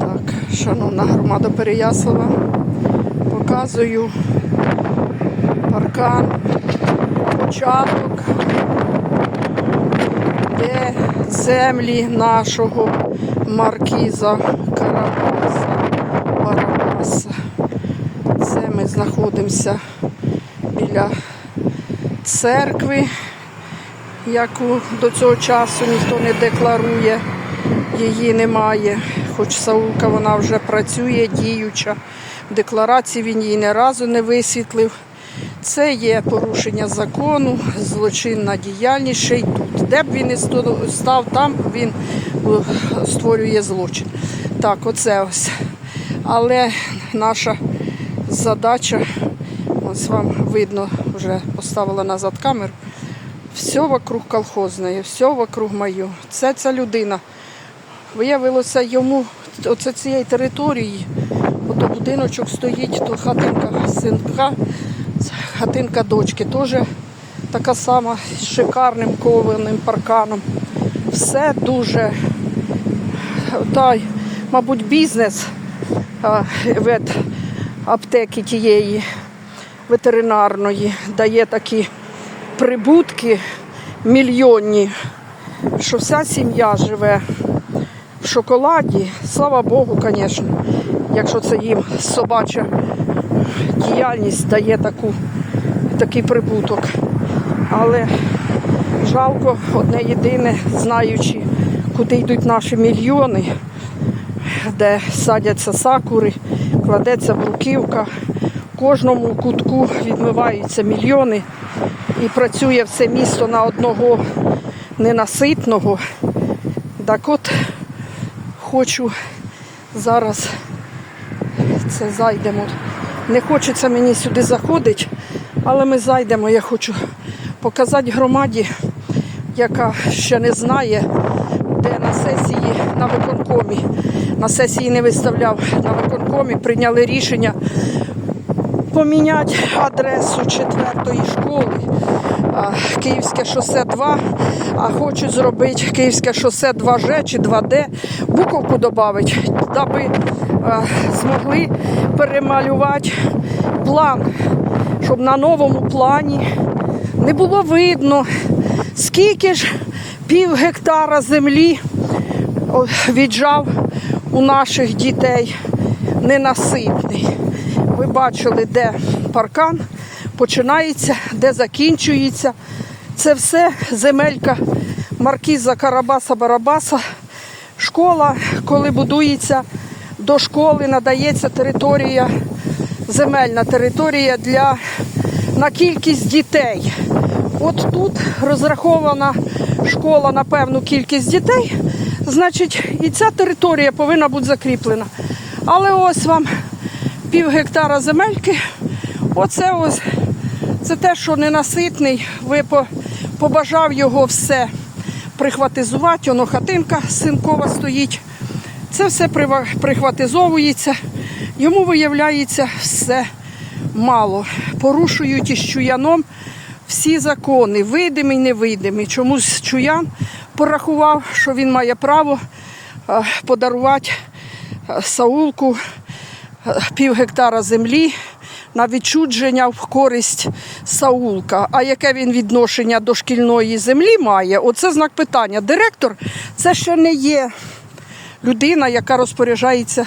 Так, шановна громада Переяслава, показую паркан, початок, де землі нашого маркіза Карабаса? Барабаса. Це ми знаходимося біля церкви, яку до цього часу ніхто не декларує, її немає. Хоч Саулка вона вже працює, діюча. В декларації він її ні разу не висвітлив. Це є порушення закону, злочинна діяльність ще й тут. Де б він не став, там він е, створює злочин. Так, оце ось. Але наша задача, ось вам видно, вже поставила назад камеру. Все вокруг колхозне, все вокруг моє. Це ця людина. Виявилося йому оце цієї території. Ото будиночок стоїть, то хатинка синка, хатинка дочки. Теж така сама з шикарним кованим парканом. Все дуже та, мабуть, бізнес а, вет аптеки тієї ветеринарної дає такі прибутки мільйонні, що вся сім'я живе в шоколаді. Слава Богу, звісно, якщо це їм собача діяльність дає таку, такий прибуток. Але жалко одне єдине, знаючи, куди йдуть наші мільйони, де садяться сакури, кладеться бруківка. В кожному кутку відмиваються мільйони і працює все місто на одного ненаситного. Так от хочу зараз це зайдемо. Не хочеться мені сюди заходити, але ми зайдемо. Я хочу показати громаді, яка ще не знає, де на сесії на виконкомі. На сесії не виставляв на виконкомі, прийняли рішення поміняти адресу четвертої школи. Київське шосе 2, а хочу зробити Київське шосе 2Ж чи 2Д, буковку додати, даби змогли перемалювати план, щоб на новому плані не було видно, скільки ж пів гектара землі віджав у наших дітей ненаситний. Ви бачили, де паркан починається, де закінчується. Це все земелька маркіза Карабаса Барабаса. Школа, коли будується до школи, надається територія, земельна територія для на кількість дітей. От тут розрахована школа на певну кількість дітей, значить, і ця територія повинна бути закріплена. Але ось вам пів гектара земельки. Оце ось це те, що ненаситний. Ви побажав його все прихватизувати. Воно хатинка синкова стоїть. Це все прихватизовується. Йому виявляється все мало. Порушують із чуяном всі закони, видимий, невидимий. Чомусь чуян порахував, що він має право е, подарувати е, Саулку е, пів гектара землі на відчудження в користь Саулка. А яке він відношення до шкільної землі має? Оце знак питання. Директор це ще не є людина, яка розпоряджається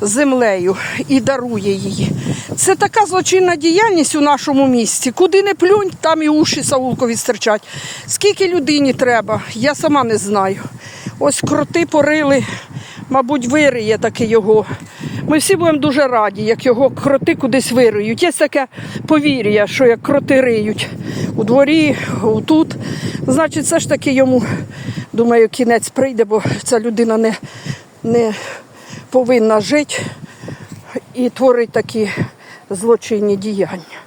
землею і дарує її. Це така злочинна діяльність у нашому місті. Куди не плюнь, там і уші Саулкові стирчать. Скільки людині треба, я сама не знаю. Ось кроти порили, мабуть, вириє таки його. Ми всі будемо дуже раді, як його кроти кудись вириють. Є таке повір'я, що як кроти риють у дворі, тут. Значить, все ж таки йому, думаю, кінець прийде, бо ця людина не, не повинна жити і творить такі злочинні діяння.